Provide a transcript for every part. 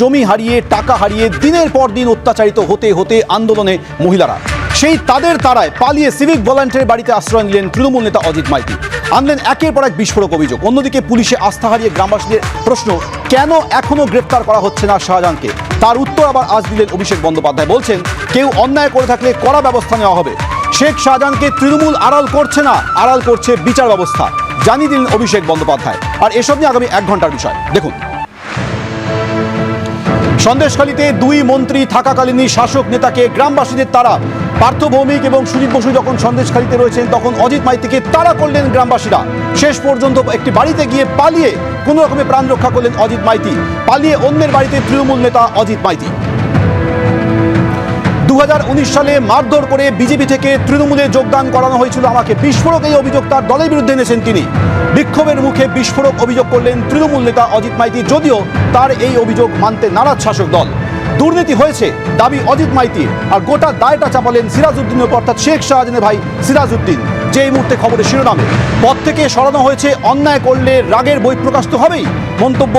জমি হারিয়ে, টাকা হারিয়ে দিনের পর দিন অত্যাচারিত হতে হতে আন্দোলনে মহিলারা। সেই তাদের তারায় পালিয়ে সিভিক ভলান্টিয়ার বাড়িতে আশ্রয় নিলেন তৃণমূল নেতা অজিত মাইতি। আনলেন একের পর এক বিস্ফোরক অভিযোগ। অন্যদিকে পুলিশে আস্থা হারিয়ে গ্রামবাসীদের প্রশ্ন, কেন এখনও গ্রেপ্তার করা হচ্ছে না শাহজাহানকে? তার উত্তর আবার আজ দিলেন অভিষেক বন্দ্যোপাধ্যায়। বলছেন, কেউ অন্যায় করে থাকলে কড়া ব্যবস্থা নেওয়া হবে। শেখ শাহজাহানকে তৃণমূল আড়াল করছে না, আড়াল করছে বিচার ব্যবস্থা। জানিয়ে দিলেন অভিষেক বন্দ্যোপাধ্যায়। আর এসব নিয়ে আগামী এক ঘণ্টার বিষয়। দেখুন। সন্দেশখালীতে দুই মন্ত্রী থাকাকালীনই শাসক নেতাকে গ্রামবাসীদের তারা পার্থ ভৌমিক এবং সুজিত বসু যখন সন্দেশখালীতে রয়েছেন, তখন অজিত মাইতিকে তারা করলেন গ্রামবাসীরা। শেষ পর্যন্ত একটি বাড়িতে গিয়ে পালিয়ে কোনো রকমে প্রাণ রক্ষা করলেন অজিত মাইতি। পালিয়ে অন্যের বাড়িতে তৃণমূল নেতা অজিত মাইতি। সালে মারধর করে বিজেপি থেকে তৃণমূলে যোগদান করানো হয়েছিল আমাকে। বিস্ফোরক এই অভিযোগ তার দলের বিরুদ্ধে এনেছেন তিনি। বিক্ষোভের মুখে বিস্ফোরক অভিযোগ করলেন তৃণমূল নেতা অজিত মাইতি, যদিও তার এই অভিযোগ মানতে নারাজ শাসক দল। দুর্নীতি হয়েছে, দাবি অজিত মাইতি আর গোটা দায়টা চাপালেন সিরাজউদ্দিনের উপর অর্থাৎ শেখ শাহজাহানের ভাই সিরাজউদ্দিন। যে এই মুহূর্তে খবরের শিরোনামে পদ থেকে সরানো হয়েছে, অন্যায় করলে রাগের বই প্রকাশ তো হবেই। মন্তব্য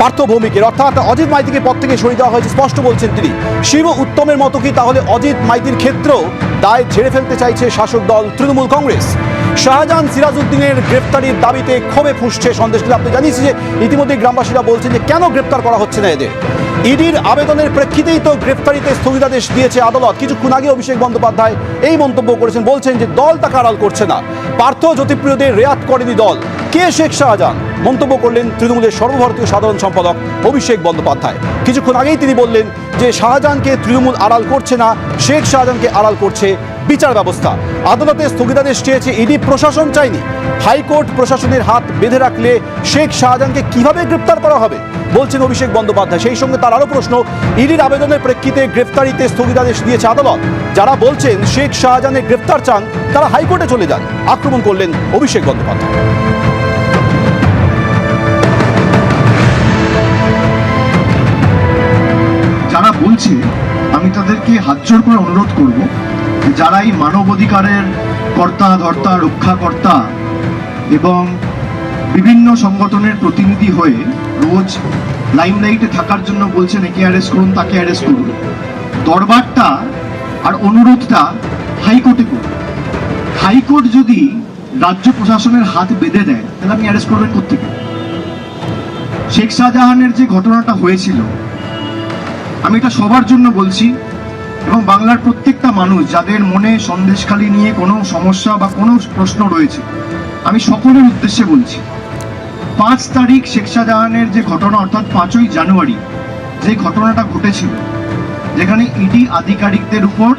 পার্থ ভৌমিকের অর্থাৎ অজিত মাইতিকে পদ থেকে সরিয়ে দেওয়া হয়েছে, স্পষ্ট বলছেন তিনি। শিব উত্তমের মতো কি তাহলে অজিত মাইতির ক্ষেত্রেও দায় ঝেড়ে ফেলতে চাইছে শাসক দল তৃণমূল কংগ্রেস? শাহজাহান সিরাজউদ্দিনের গ্রেপ্তারির দাবিতে ক্ষোভে ফুসছে সন্দেশ আপনি জানিয়েছি যে ইতিমধ্যে গ্রামবাসীরা বলছেন যে কেন গ্রেপ্তার করা হচ্ছে না এদের? ইডির আবেদনের প্রেক্ষিতেই তো গ্রেপ্তারিতে স্থগিতাদেশ দিয়েছে আদালত। কিছুক্ষণ আগে অভিষেক বন্দ্যোপাধ্যায় এই মন্তব্য করেছেন, বলছেন যে দল তাকে আড়াল করছে না। পার্থ জ্যোতিপ্রিয়দের রেয়াত করেনি দল। কে শেখ শাহজাহান? মন্তব্য করলেন তৃণমূলের সর্বভারতীয় সাধারণ সম্পাদক অভিষেক বন্দ্যোপাধ্যায়। কিছুক্ষণ আগেই তিনি বললেন যে শাহজাহানকে তৃণমূল আড়াল করছে না, শেখ শাহজাহানকে আড়াল করছে বিচার ব্যবস্থা। আদালতে স্থগিতাদেশ চেয়েছে ইডি, প্রশাসন চাইনি। হাইকোর্ট প্রশাসনের হাত বেঁধে রাখলে শেখ শাহজাহানকে কীভাবে গ্রেপ্তার করা হবে? বলছেন অভিষেক বন্দ্যোপাধ্যায়। সেই সঙ্গে তার আরও প্রশ্ন, ইডির আবেদনের প্রেক্ষিতে গ্রেফতারিতে স্থগিতাদেশ দিয়েছে আদালত। যারা বলছেন শেখ শাহজাহানের গ্রেফতার চান, তারা হাইকোর্টে চলে যান। আক্রমণ করলেন অভিষেক বন্দ্যোপাধ্যায়। যারা আমি তাদেরকে হাতজোড় করে অনুরোধ করব, যারা এই মানবাধিকারের কর্তা, ধর্তা, রক্ষাকর্তা এবং বিভিন্ন সংগঠনের প্রতিনিধি হয়ে রোজ লাইমলাইটে থাকার জন্য বলছেন, একে অ্যারেস্ট করুন, তাকে অ্যারেস্ট করুন। দরবারটা আর অনুরোধটা হাইকোর্টে করুন। হাইকোর্ট যদি রাজ্য প্রশাসনের হাত বেঁধে দেয়, তাহলে আপনি অ্যারেস্ট করবেন কোথেকে শেখ শাহজাহানের যে ঘটনাটা হয়েছিল আমি এটা সবার জন্য বলছি এবং বাংলার প্রত্যেকটা মানুষ যাদের মনে সন্দেশখালী নিয়ে কোনো সমস্যা বা কোনো প্রশ্ন রয়েছে, আমি সকলের উদ্দেশ্যে বলছি, পাঁচ তারিখ শেখ শাহজাহানের যে ঘটনা, অর্থাৎ পাঁচই জানুয়ারি, যে ঘটনাটা ঘটেছিল, যেখানে ইডি আধিকারিকদের উপর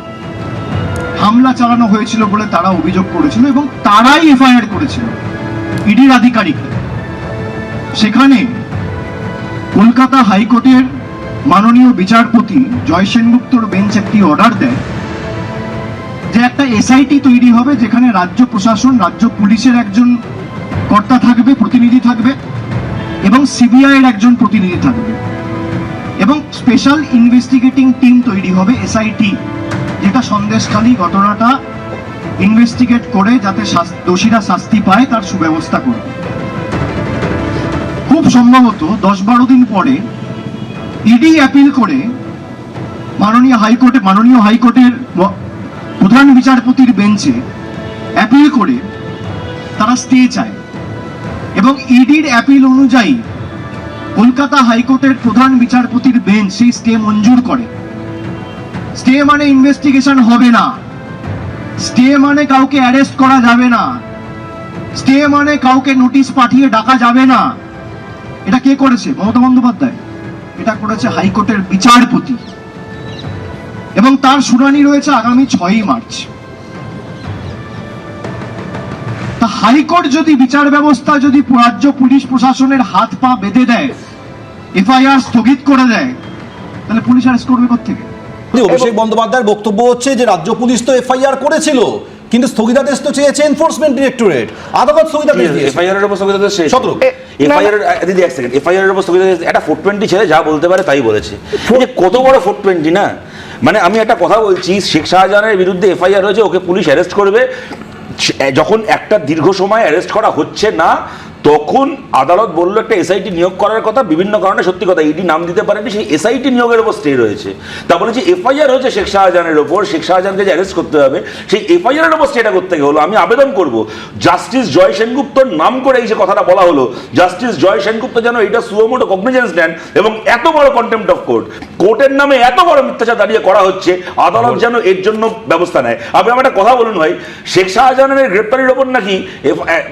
হামলা চালানো হয়েছিল বলে তারা অভিযোগ করেছিল এবং তারাই এফআইআর করেছিল ইডির আধিকারিক সেখানে কলকাতা হাইকোর্টের মাননীয় বিচারপতি জয় সেনগুপ্তর বেঞ্চ একটি অর্ডার দেয় যে একটা এসআইটি তৈরি হবে যেখানে রাজ্য প্রশাসন, রাজ্য পুলিশের একজন কর্তা থাকবে, প্রতিনিধি থাকবে এবং সিবিআই এর একজন প্রতিনিধি থাকবে এবং স্পেশাল ইনভেস্টিগেটিং টিম তৈরি হবে এসআইটি যেটা সন্দেশখালী ঘটনাটা ইনভেস্টিগেট করে যাতে দোষীরা শাস্তি পায়, তার সুব্যবস্থা করবে। খুব সম্ভবত দশ বারো দিন পরে ইডি অ্যাপিল করে মাননীয় হাইকোর্টে মাননীয় হাইকোর্টের প্রধান বিচারপতির বেঞ্চে অ্যাপিল করে তারা স্টে চায়। এবং ইডির অ্যাপিল অনুযায়ী কলকাতা হাইকোর্টের প্রধান বিচারপতির বেঞ্চ সেই স্টে মঞ্জুর করে। স্টে মানে ইনভেস্টিগেশন হবে না। স্টে মানে কাউকে অ্যারেস্ট করা যাবে না। স্টে মানে কাউকে নোটিশ পাঠিয়ে ডাকা যাবে না। এটা কে করেছে? মমতা বন্দ্যোপাধ্যায়। এটা করেছে হাইকোর্টের বিচারপতি। এবং তার শুনানি রয়েছে আগামী ছয়ই মার্চ। তা হাইকোর্ট যদি বিচার ব্যবস্থা যদি রাজ্য পুলিশ প্রশাসনের হাত পা বেঁধে দেয় এফআইআর স্থগিত করে দেয় তাহলে পুলিশ অ্যারেস্ট করবে থেকে অভিষেক বন্দ্যোপাধ্যায়ের বক্তব্য হচ্ছে যে রাজ্য পুলিশ তো এফআইআর করেছিল কিন্তু স্থগিতাদেশ তো চেয়েছে এনফোর্সমেন্ট ডিরেক্টরেট আদালত স্থগিতাদেশ দিয়েছে। এফআইআর এর উপর স্থগিতাদেশ শেষ। সতেরো। এফআইআর দিদি এক সেকেন্ড এফআইআর এর উপর একটা ফোর টোয়েন্টি ছেলে যা বলতে পারে তাই বলেছে। কত বড় ফোর টোয়েন্টি না? মানে আমি একটা কথা বলছি শেখ শাহজাহানের বিরুদ্ধে এফআইআর হয়েছে ওকে পুলিশ অ্যারেস্ট করবে। যখন একটা দীর্ঘ সময় অ্যারেস্ট করা হচ্ছে না তখন আদালত বলল একটা এসআইটি নিয়োগ করার কথা বিভিন্ন কারণে সত্যি কথা ইডি নাম দিতে পারেনি সেই এসআইটি নিয়োগের উপর স্টে রয়েছে। তা বলে যে এফআইআর হচ্ছে শেখ শাহজাহানের ওপর শেখ শাহজাহানকে যে অ্যারেস্ট করতে হবে সেই এফআইআর এর উপর স্টেটা করতে হলো আমি আবেদন করব। জাস্টিস জয় সেনগুপ্তর নাম করে এই যে কথাটা বলা হলো জাস্টিস জয় সেনগুপ্ত যেন এটা সুয়োমোটো কগনিজেন্স নেন এবং এত বড় কন্টেম্পট অফ কোর্ট কোর্টের নামে এত বড় মিথ্যাচার দাঁড়িয়ে করা হচ্ছে আদালত যেন এর জন্য ব্যবস্থা নেয়। আপনি আমার একটা কথা বলুন ভাই শেখ শাহজাহানের গ্রেপ্তারির ওপর নাকি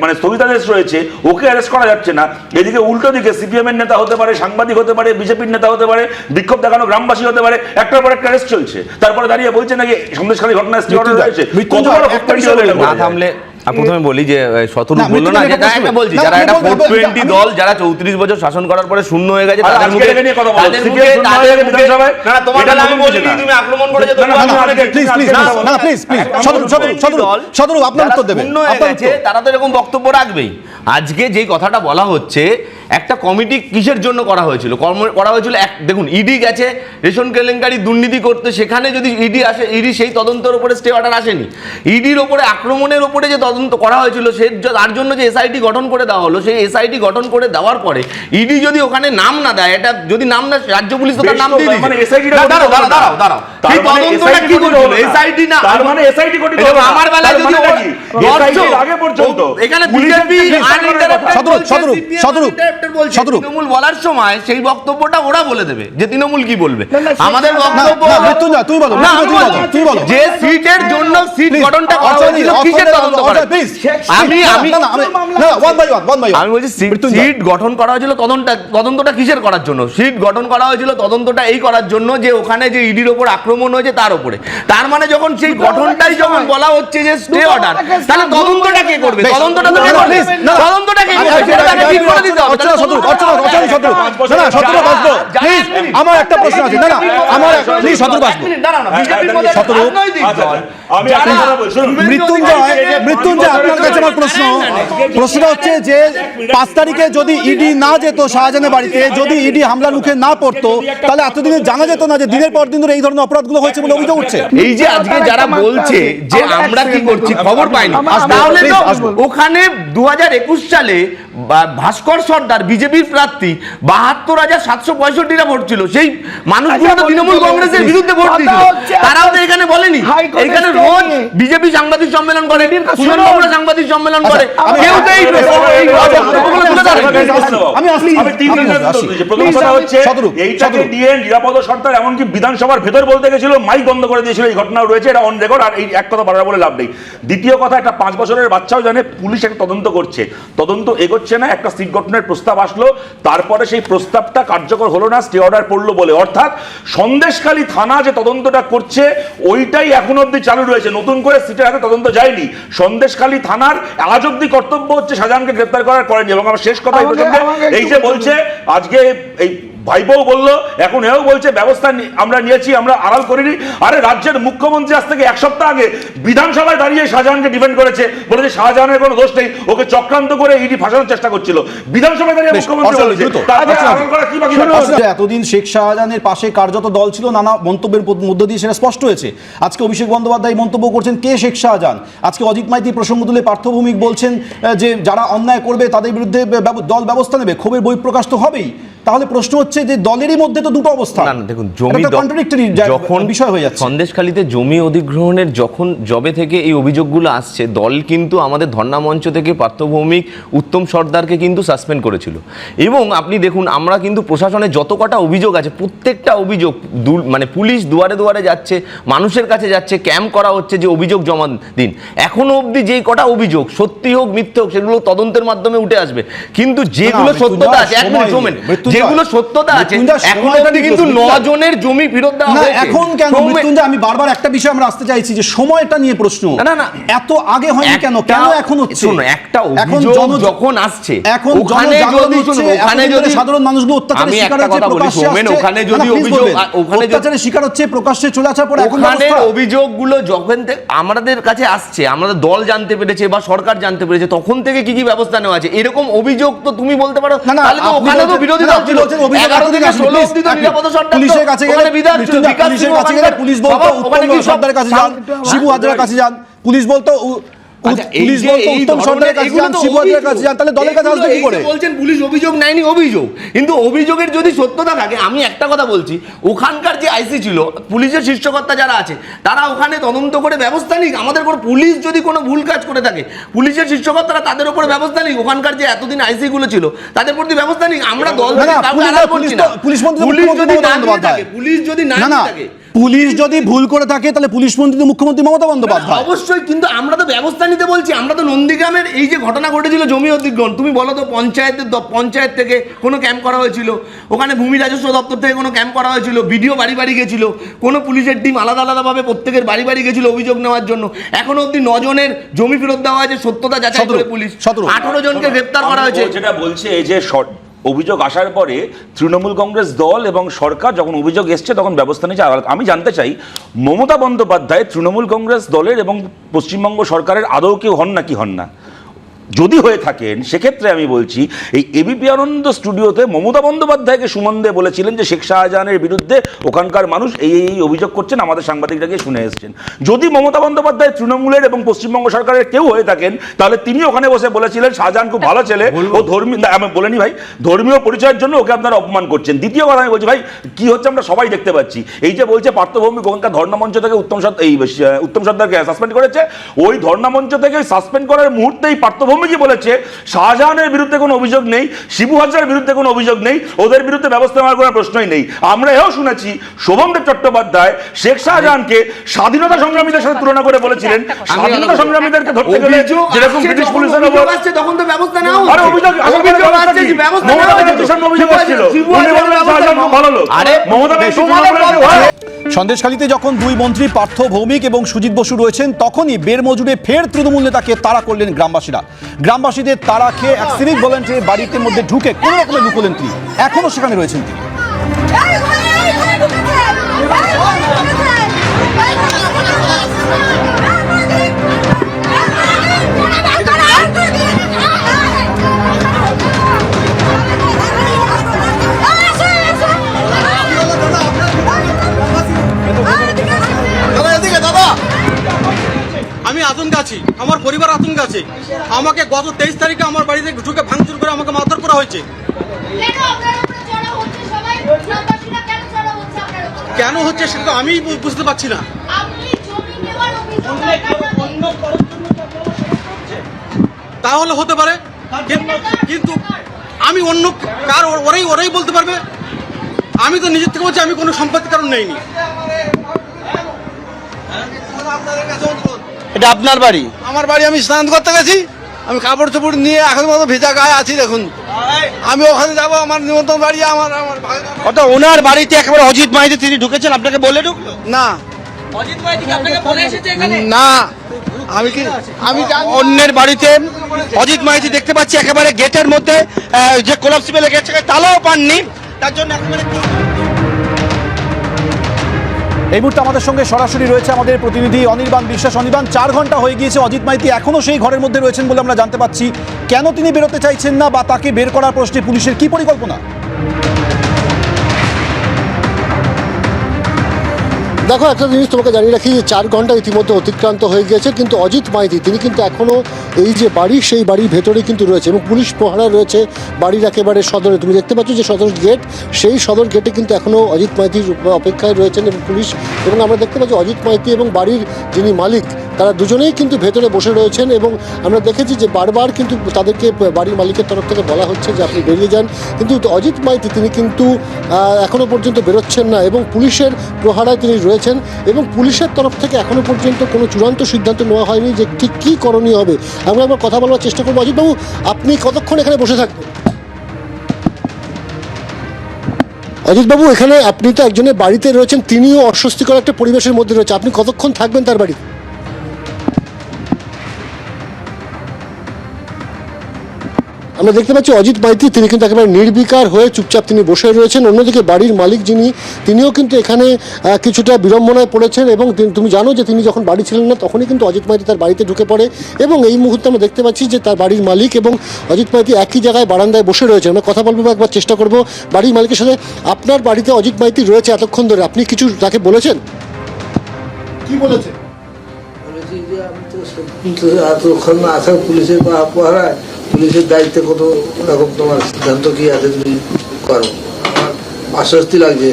মানে স্থগিতাদেশ রয়েছে ওকে অ্যারেস্ট করা যাচ্ছে না। এদিকে উল্টো দিকে সিপিএম এর নেতা হতে পারে সাংবাদিক হতে পারে বিজেপির নেতা হতে পারে বিক্ষোভ দেখানো গ্রামবাসী হতে পারে একটার পর একটা অ্যারেস্ট চলছে। তারপরে দাঁড়িয়ে বলছে নাকি সন্দেশখালী ঘটনা হয়েছে কত বড়। না থামলে আমি প্রথমে বলি যে শতরূপ না, বলল যে একটা বলছি যারা আমি একটা ফোর টোয়েন্টি দল যারা চৌত্রিশ বছর শাসন করার পরে শূন্য হয়ে গেছে তাদের মুখে বলো। তাদের মুখে তাদের মুখে না না, তোমার এটা আমি না। তুমি আক্রমণ করে না, প্লিজ প্লিজ না, প্লিজ প্লিজ শতরূপ শতরূপ শতরূপ আপনার উত্তর দেবে আপনার উত্তর। তারা তো এরকম বক্তব্য রাখবেই আজকে যেই কথাটা বলা হচ্ছে একটা কমিটি কিসের জন্য করা হয়েছিল? কর্ম- করা হয়েছিল এক দেখুন ইডি গেছে রেশন কেলেঙ্কারি দুর্নীতি করতে সেখানে যদি ইডি আসে ইডি সেই তদন্তের উপরে স্টে অর্ডার আসেনি। ইডির ওপরে আক্রমণের উপরে যে তদন্ত করা হয়েছিল সে তার জন্য যে এসআইটি গঠন করে দেওয়া হলো সেই এসআইটি গঠন করে দেওয়ার পরে ইডি যদি ওখানে নাম না দেয় এটা যদি নাম না রাজ্য পুলিশ তো তার নাম দিয়ে তার মানে দিয়েছে। SIT টা না, গঠিত দাঁড়াও দাঁড়াও দাঁড়াও সেই মানে তদন্তটা কি করছিল? এসআইটি না। তার মানে গঠিত। আমার বেলায় যদি আগে পর্যন্ত এখানে বিজেপি যে সদরূপ, সদরূপ, সদরূপ, uninterrupted বলছে, তৃণমূল বলার সময় সেই বক্তব্যটা ওরা বলে দেবে যে তৃণমূল কি বলবে আমাদের বক্তব্য না, তুমি বলো, না, তুই তুমি বলো। যে সিটের জন্য সিট গঠনটা করা হয়েছিল কিসের তদন্ত অর্চনা, করা please। আমি আমি না, না, আমি- না, one by one, one by one. আমি বলছি সিট গঠন করা হয়েছিল তদন্তটা তদন্তটা কিসের করার জন্য? সিট গঠন করা হয়েছিল তদন্তটা এই করার জন্য যে ওখানে যে ইডির ওপর আক্রমণ হয়েছে তার উপরে। তার মানে যখন সেই গঠনটাই যখন বলা হচ্ছে যে স্টে অর্ডার তাহলে তদন্তটা কে করবে? তদন্তটা তো কে না, না, করবে? please, না, না। তদন্তটা কে করবে? আমি- সেটা তাকে আমি- ঠিক করে দিতে হবে। অর্চনা, সদরু, অর্চনা, অর্চনা, সদরু। না, না, সদরু বাঁচবো। Please, আমার একটা প্রশ্ন আছে। না না আমার প্লিজ সদরু বাঁচবো। সতেরো। আমি একটা কথা বলছি, শুনুন। মৃত্যুঞ্জয় মৃত্যুঞ্জয় আপনার কাছে আমার প্রশ্ন। প্রশ্নটা হচ্ছে যে পাঁচ তারিখে যদি ইডি না যেত শাহজাহানের বাড়িতে যদি ইডি হামলার মুখে না পড়তো তাহলে এতদিনে জানা যেত না যে দিনের পর দিন ধরে এই ধরনের অপরাধগুলো হয়েছে বলে অভিযোগ উঠছে। এই যে আজকে যারা বলছে যে আমরা কি করছি খবর পাইনি। ওখানে দু হাজার একুশ সালে ভাস্কর সর্দার বিজেপির প্রার্থী বাহাত্তর হাজার সাতশো পঁয়ষট্টিটা ভোট ছিল। সেই মানুষগুলো তো আচ্ছা, তৃণমূল কংগ্রেসের বিরুদ্ধে ভোট দিয়েছিল। তারাও তো এখানে বলেনি। এখানে রোজ বিজেপি সাংবাদিক সম্মেলন করে। সাংবাদিক সম্মেলন করে। কেউ তো এই আমি-। প্রথম কথা হচ্ছে এইটাকে নিয়ে নিরাপদ সরকার এমনকি বিধানসভার ভেতর বলতে গেছিল মাইক বন্ধ করে দিয়েছিল এই ঘটনাও রয়েছে এটা অন রেকর্ড আর এই এক কথা বারবার বলে লাভ নেই। দ্বিতীয় কথা একটা পাঁচ বছরের বাচ্চাও জানে পুলিশ একটা তদন্ত করছে। তদন্ত এগোচ্ছে না একটা সিট গঠনের প্রস্তাব আসলো তারপরে সেই প্রস্তাবটা কার্যকর হলো না স্টে অর্ডার পড়ল বলে। অর্থাৎ সন্দেশখালী থানা যে তদন্তটা করছে ওইটাই এখন অব্দি চালু রয়েছে নতুন করে সিটের হাতে তদন্ত যায়নি। সন্দেশখালী থানার আজ অব্দি কর্তব্য হচ্ছে শাহজাহানকে গ্রেপ্তার করার করেনি। এবং আমার শেষ কথা এই যে বলছে আজকে এই ভাইপোও বলল এখন এও বলছে ব্যবস্থা আমরা নিয়েছি আমরা আড়াল করিনি। আরে রাজ্যের মুখ্যমন্ত্রী আজ থেকে এক সপ্তাহ আগে বিধানসভায় দাঁড়িয়ে শাহজাহানকে ডিফেন্ড করেছে। বলেছে শাহজাহানের কোনো দোষ নেই ওকে চক্রান্ত করে ইডি ফাঁসানোর চেষ্টা করছিল। বিধানসভায় দাঁড়িয়ে মুখ্যমন্ত্রী বলেছে তার অর্চনা, আড়াল করা কি বাকি শুনুন, এতদিন শেখ শাহজাহানের পাশে কার্যত দল ছিল নানা মন্তব্যের মধ্য দিয়ে সেটা স্পষ্ট হয়েছে। আজকে অভিষেক বন্দ্যোপাধ্যায় মন্তব্য করছেন কে শেখ শাহজাহান? আজকে অজিত মাইতি প্রসঙ্গ তুলে পার্থভূমিক বলছেন যে যারা অন্যায় করবে তাদের বিরুদ্ধে দল ব্যবস্থা নেবে। ক্ষোভের বহিঃপ্রকাশ তো হবেই। তাহলে প্রশ্ন হচ্ছে যে দলেরই মধ্যে তো দুটো অবস্থা না দেখুন জমি কন্ট্রাডিক্টরি যখন বিষয় হয়ে যাচ্ছে। সন্দেশখালীতে জমি অধিগ্রহণের যখন জবে থেকে এই অভিযোগগুলো আসছে দল কিন্তু আমাদের ধর্ণা মঞ্চ থেকে পার্থভৌমিক উত্তম সর্দারকে কিন্তু সাসপেন্ড করেছিল। এবং আপনি দেখুন আমরা কিন্তু প্রশাসনের যত কটা অভিযোগ আছে প্রত্যেকটা অভিযোগ মানে পুলিশ দুয়ারে দুয়ারে যাচ্ছে মানুষের কাছে যাচ্ছে ক্যাম্প করা হচ্ছে যে অভিযোগ জমা দিন। এখনও অবধি যেই কটা অভিযোগ সত্যি হোক মিথ্যে হোক সেগুলো তদন্তের মাধ্যমে উঠে আসবে। কিন্তু যেগুলো সত্যতা আছে এক মিনিট যেগুলো সত্যতা আছে এখন কিন্তু জনের জমি ফেরত দেওয়া হয়েছে এখন কেন মৃত্যুঞ্জয় আমি বারবার একটা বিষয় আমরা আসতে চাইছি যে সময়টা নিয়ে প্রশ্ন না, না। এত আগে হয়নি কেন কেন এখন হচ্ছে শোনো, একটা অভিযোগ যখন আসছে, এখন ওখানে যদি- ওখানে যদি- সাধারণ মানুষগুলো অত্যাচারের শিকার হচ্ছে প্রকাশ্যে। ওখানে যদি অভিযোগ-। ওখানে অত্যাচারের শিকার হচ্ছে প্রকাশ্যে চলে আসার পর এখন ওখানে অভিযোগগুলো যখন থেকে আমাদের কাছে আসছে আমাদের দল জানতে পেরেছে বা সরকার জানতে পেরেছে তখন থেকে কি কি ব্যবস্থা নেওয়া আছে এরকম অভিযোগ তো তুমি বলতে পারো তাহলে তো ওখানে তো বিরোধী দল ছিল পুলিশের কাছে গেলে ওখানে বিধান ছিল, মৃত্যুঞ্জয়, বিকাশ ছিল, পুলিশের কাছে গেলে পুলিশ বলতো উত্তম সর্দারের কাছে যান শিবু হাজরার কাছে যান পুলিশ বলতো পুলিশ বলতো উত্তম সর্দারের কাছে যান, শিবুয়াদের কাছে যান, তাহলে দলের কাছে আসবে কি করে? বলছেন পুলিশ অভিযোগ নেয়নি অভিযোগ। কিন্তু অভিযোগের যদি সত্যতা থাকে আমি একটা কথা বলছি ওখানকার যে আইসি ছিল পুলিশের শীর্ষকর্তা যারা আছে তারা ওখানে তদন্ত করে ব্যবস্থা নিক। আমাদের কোনো পুলিশ যদি কোনো ভুল কাজ করে থাকে পুলিশের শীর্ষকর্তারা তাদের উপরে ব্যবস্থা নিক। ওখানকার যে এতদিন আইসি গুলো ছিল তাদের প্রতি ব্যবস্থা নিক। আমরা দল পুলিশ- যদি না থাকে, পুলিশ যদি না থাকে পুলিশ যদি ভুল করে থাকে তাহলে পুলিশ মন্ত্রী তো মুখ্যমন্ত্রী মমতা বন্দ্যোপাধ্যায়। অবশ্যই কিন্তু আমরা তো ব্যবস্থা নিতে বলছি। আমরা তো নন্দীগ্রামের এই যে ঘটনা ঘটেছিল জমি অধিগ্রহণ তুমি বলো তো পঞ্চায়েতের পঞ্চায়েত থেকে কোনো ক্যাম্প করা হয়েছিল? ওখানে ভূমি রাজস্ব দপ্তর থেকে কোনো ক্যাম্প করা হয়েছিল? ভিডিও বাড়ি বাড়ি গেছিল? কোনো পুলিশের টিম আলাদা আলাদাভাবে প্রত্যেকের বাড়ি বাড়ি গেছিল অভিযোগ নেওয়ার জন্য? এখনও অবধি নজনের জমি ফেরত দেওয়া হয়েছে সত্যতা যাচাই করে পুলিশ। আঠারো জনকে গ্রেপ্তার করা হয়েছে। যেটা বলছে এই যে অভিযোগ আসার পরে তৃণমূল কংগ্রেস দল এবং সরকার যখন অভিযোগ এসছে, তখন ব্যবস্থা নিয়েছে আদালত। আমি জানতে চাই, মমতা বন্দ্যোপাধ্যায় তৃণমূল কংগ্রেস দলের এবং পশ্চিমবঙ্গ সরকারের আদৌ কেউ হন না কি হন না? যদি হয়ে থাকেন সেক্ষেত্রে আমি বলছি এই এবিপি আনন্দ স্টুডিওতে মমতা বন্দ্যোপাধ্যায়কে সুমন দে বলেছিলেন যে শেখ শাহজাহানের বিরুদ্ধে ওখানকার মানুষ এই এই অভিযোগ করছেন আমাদের সাংবাদিকরাকে শুনে এসেছেন। যদি মমতা বন্দ্যোপাধ্যায় তৃণমূলের এবং পশ্চিমবঙ্গ সরকারের কেউ হয়ে থাকেন তাহলে তিনি ওখানে বসে বলেছিলেন শাহজাহান খুব ভালো ছেলে ও ধর্মীয় আমি বলিনি ভাই ধর্মীয় পরিচয়ের জন্য ওকে আপনারা অপমান করছেন। দ্বিতীয় কথা আমি বলছি ভাই কি হচ্ছে আমরা সবাই দেখতে পাচ্ছি। এই যে বলছে পার্থভূমি ওখানকার ধর্ণামঞ্চ থেকে উত্তম এই উত্তম সর্দারকে সাসপেন্ড করেছে ওই ধর্ণামঞ্চ থেকে সাসপেন্ড করার মুহূর্তেই পার্থভূমি কি বলেছে শাহজাহানের বিরুদ্ধে কোনো অভিযোগ নেই শিবু হাজারের বিরুদ্ধে কোনো অভিযোগ নেই ওদের বিরুদ্ধে ব্যবস্থা নেওয়ার কোনো প্রশ্নই নেই। আমরা এও শুনেছি শোভমদেব চট্টোপাধ্যায় শেখ শাহজাহানকে স্বাধীনতা সংগ্রামীদের সাথে তুলনা করে বলেছিলেন। স্বাধীনতা সংগ্রামীদেরকে ধরতে গেলে যেরকম ব্রিটিশ পুলিশের উপর তখন তো ব্যবস্থা নেওয়া আরে অভিযোগ অভিযোগ ব্যবস্থা আসছে, ব্যবস্থা। সামনে অভিযোগ লোক। আরে, মমতা ব্যানার্জি সন্দেশখালীতে যখন দুই মন্ত্রী পার্থ ভৌমিক এবং সুজিত বসু রয়েছেন তখনই বের মজুরে ফের তৃণমূল নেতাকে তাড়া করলেন গ্রামবাসীরা গ্রামবাসীদের তাড়া খেয়ে এক সিভিক ভলেন্টিয়ার বাড়িতে মধ্যে ঢুকে কোনো রকমে লুকোলেন তিনি এখনও সেখানে রয়েছেন তিনি আমাকে গত তেইশ তারিখে আমার বাড়িতে ঢুকে ভাঙচুর করে আমাকে মারধর করা হয়েছে। কেন আপনার উপরে চড়া হচ্ছে? সবাই গ্রামবাসীরা কেন চড়া হচ্ছে আপনার উপরে? কেন হচ্ছে সেটা তো আমি বুঝতে পারছি না। তাহলে হতে পারে কিন্তু- কিন্তু আমি অন্য কার ওরাই ওরাই বলতে পারবে? আমি তো নিজের থেকে বলছি আমি কোনো সম্পত্তি কারণ নেইনি। এটা আপনার বাড়ি? আমার বাড়ি আমি স্নান করতে গেছি। আমি কাপড় চোপড় নিয়ে এখন মতো ভেজা গায়ে আছি দেখুন। আমি ওখানে যাব আমার নিমন্ত্রণ বাড়ি আমার আমার অত ওনার বাড়িতে একেবারে অজিত মাইতি তিনি ঢুকেছেন আপনাকে বলে ঢুকলো? না। না। আমি কি আমি অন্যের বাড়িতে অজিত মাইতি দেখতে পাচ্ছি একেবারে গেটের মধ্যে যে কোলাপসিবেল গেট সেখানে তালাও পাননি। তার জন্য একেবারে এই মুহূর্তে আমাদের সঙ্গে সরাসরি রয়েছে আমাদের প্রতিনিধি অনির্বাণ বিশ্বাস। অনির্বাণ, চার ঘণ্টা হয়ে গিয়েছে, অজিত মাইতি এখনও সেই ঘরের মধ্যে রয়েছেন বলে আমরা জানতে পারছি কেন তিনি বেরোতে চাইছেন না বা তাকে বের করার প্রশ্নে পুলিশের কি পরিকল্পনা? দেখো, একটা জিনিস তোমাকে জানিয়ে রাখি, যে চার ঘণ্টা ইতিমধ্যে অতিক্রান্ত হয়ে গিয়েছে, কিন্তু অজিত মাইতি, তিনি কিন্তু এখনও এই যে বাড়ি, সেই বাড়ির ভেতরে কিন্তু রয়েছে এবং পুলিশ প্রহারা রয়েছে বাড়ির একেবারে সদরে। তুমি দেখতে পাচ্ছ যে সদর গেট সেই সদর গেটে কিন্তু এখনও অজিত মাইতির অপেক্ষায় রয়েছেন এবং পুলিশ, এবং আমরা দেখতে পাচ্ছি অজিত মাইতি এবং বাড়ির যিনি মালিক তারা দুজনেই কিন্তু ভেতরে বসে রয়েছেন এবং আমরা দেখেছি যে বারবার কিন্তু তাদেরকে বাড়ির মালিকের তরফ থেকে বলা হচ্ছে যে আপনি বেরিয়ে যান। কিন্তু অজিত মাইতি তিনি কিন্তু আহ, এখনও পর্যন্ত বেরোচ্ছেন না এবং পুলিশের প্রহারায় তিনি রয়েছেন এবং পুলিশের তরফ থেকে এখনও পর্যন্ত কোনো চূড়ান্ত সিদ্ধান্ত নেওয়া হয়নি যে ঠিক কী করণীয় হবে। আমরা একবার কথা বলবার চেষ্টা করব। অজিতবাবু আপনি কতক্ষণ এখানে বসে থাকবেন? অজিতবাবু এখানে আপনি তো একজনের বাড়িতে রয়েছেন তিনিও অস্বস্তিকর একটা পরিবেশের মধ্যে রয়েছে আপনি কতক্ষণ থাকবেন তার বাড়িতে? আমরা দেখতে পাচ্ছি অজিত মাইতি, তিনি কিন্তু একেবারে নির্বিকার হয়ে চুপচাপ তিনি বসে রয়েছেন। অন্যদিকে বাড়ির মালিক যিনি, তিনিও কিন্তু এখানে কিছুটা বিড়ম্বনায় পড়েছেন এবং তুমি জানো যে তিনি যখন বাড়ি ছিলেন না, তখনই কিন্তু অজিত মাইতি তার বাড়িতে ঢুকে পড়ে এবং এই মুহূর্তে আমরা দেখতে পাচ্ছি যে তার বাড়ির মালিক এবং অজিত মাইতি একই জায়গায় বারান্দায় বসে রয়েছে আমরা কথা বলব একবার চেষ্টা করব বাড়ির মালিকের সাথে। আপনার বাড়িতে অজিত মাইতি রয়েছে এতক্ষণ ধরে, আপনি কিছু তাকে বলেছেন? কি বলেছেন বলেছি যে আমি তো এতক্ষণ পুলিশের পাহারায় পুলিশের দায়িত্বে কত রকম তোমার সিদ্ধান্ত কি আছে তুমি করো? আমার আশ্বস্তি লাগছে।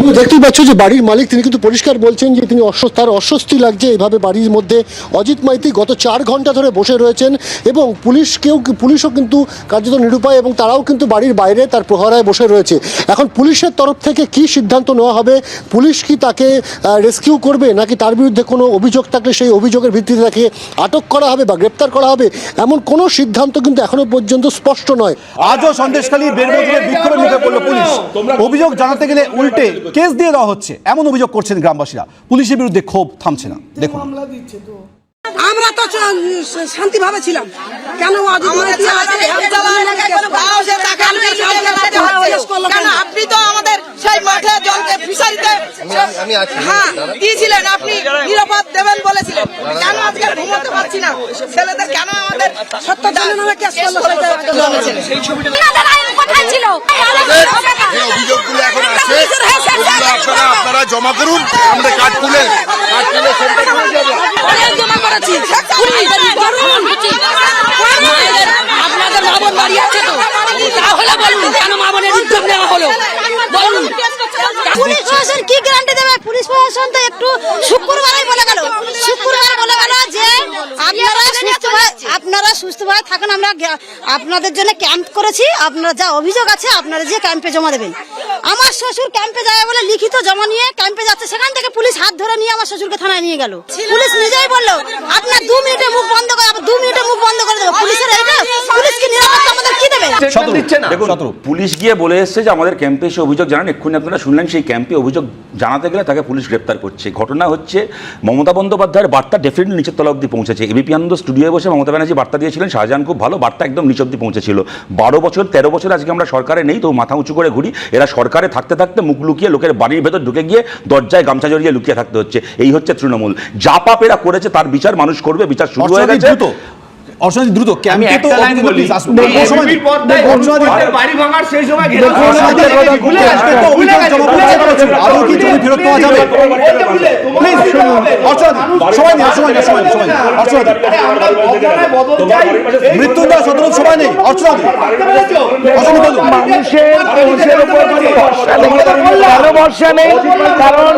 তুমি দেখতেই পাচ্ছ যে বাড়ির মালিক তিনি কিন্তু পরিষ্কার বলছেন যে তিনি অস্বস্তি তার অস্বস্তি লাগছে। এইভাবে বাড়ির মধ্যে অজিত মাইতি গত চার ঘণ্টা ধরে বসে রয়েছেন এবং পুলিশকেও পুলিশও কিন্তু কার্যত নিরুপায় এবং তারাও কিন্তু বাড়ির বাইরে তার প্রহরায় বসে রয়েছে। এখন পুলিশের তরফ থেকে কি সিদ্ধান্ত নেওয়া হবে? পুলিশ কি তাকে রেস্কিউ করবে নাকি তার বিরুদ্ধে কোনো অভিযোগ থাকলে সেই অভিযোগের ভিত্তিতে তাকে আটক করা হবে বা গ্রেপ্তার করা হবে? এমন কোনো সিদ্ধান্ত কিন্তু এখনও পর্যন্ত স্পষ্ট নয়। আজও সন্দেশখালী বিক্ষোভের মুখে পড়ল পুলিশ। অভিযোগ জানাতে গেলে উল্টে কেস দিয়ে দেওয়া হচ্ছে। এমন অভিযোগ করছেন গ্রামবাসীরা। পুলিশের বিরুদ্ধে ক্ষোভ থামছে না। দেখুন। আমরা তো শান্তিভাবে ছিলাম। কেন আপনি তো আমাদের সেই মাঠে জলকে ফিশারিতে হ্যাঁ দিয়েছিলেন আপনি নিরাপদ দেবেন বলেছিলেন। কেন আজকে ঘুমোতে পারছি না? ছেলেদের কেন আমাদের সত্য জানেন আমরা কেস করল। আপনাদের আইন ছিল অভিযোগগুলো এখন আছে আপনারা আপনারা করুন কাঠ তুলে কাঠ তুলে সেন্টার করে যাবে অনেক জমা করেছি। আপনাদের মা বোন বাড়ি আছে তো? তাহলে বলুন কেন মা বোনের উদ্যোগ নেওয়া হলো? বলুন। পুলিশ প্রশাসন কি গ্যারান্টি দেবে? পুলিশ প্রশাসন তো একটু শুক্রবারই বলে গেল শুক্রবার বলে গেল যে আপনারা সুস্থভাবে আপনারা সুস্থভাবে থাকেন, আমরা আপনাদের জন্য ক্যাম্প করেছি। আপনারা যা অভিযোগ আছে, আপনারা যে ক্যাম্পে জমা দেবেন। আমার শ্বশুর ক্যাম্পে যায় বলে লিখিত জমা নিয়ে ক্যাম্পে যাচ্ছে, সেখান থেকে পুলিশ হাত ধরে নিয়ে আমার শ্বশুরকে থানায় নিয়ে গেল। পুলিশ নিজেই বলল, আপনার দু মিনিটে মুখ বন্ধ করে দু মিনিটে মুখ বন্ধ করে দেবো। পুলিশের এটা পুলিশ কি পুলিশ গিয়ে বলে এসছে যে আমাদের ক্যাম্পে এসে অভিযোগ জানান। এক্ষুনি আপনারা শুনলেন সেই ক্যাম্পে অভিযোগ জানাতে গেলে তাকে পুলিশ গ্রেপ্তার করছে। ঘটনা হচ্ছে মমতা বন্দ্যোপাধ্যায়ের বার্তা ডেফিনেটলি নিচের তলা অব্দি পৌঁছেছে। এবিপি আনন্দ স্টুডিওয়ে বসে মমতা ব্যানার্জি বার্তা দিয়েছিলেন শাহজাহান খুব ভালো বার্তা একদম নিচ অব্দি পৌঁছেছিল। বারো বছর তেরো বছর আজকে আমরা সরকারে নেই তো মাথা উঁচু করে ঘুরি। এরা সরকারে থাকতে থাকতে মুখ লুকিয়ে লোকের বাড়ির ভেতর ঢুকে গিয়ে দরজায় গামছা জড়িয়ে লুকিয়ে থাকতে হচ্ছে। এই হচ্ছে তৃণমূল। যা পাপ এরা করেছে তার বিচার মানুষ করবে বিচার শুরু হয়ে গেছে। দ্রুত। দ্রুত ক্যাম্পে তো সময় নেই। বাড়ি ভাঙার সেই সময় কি জমি ফেরত পাওয়া যাবে? সময় সময় সময় সময় সময় কারণ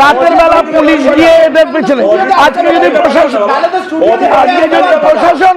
রাতের বেলা পুলিশ গিয়ে এদের পেছনে। আজকে যদি প্রশাসন আজকে যদি প্রশাসন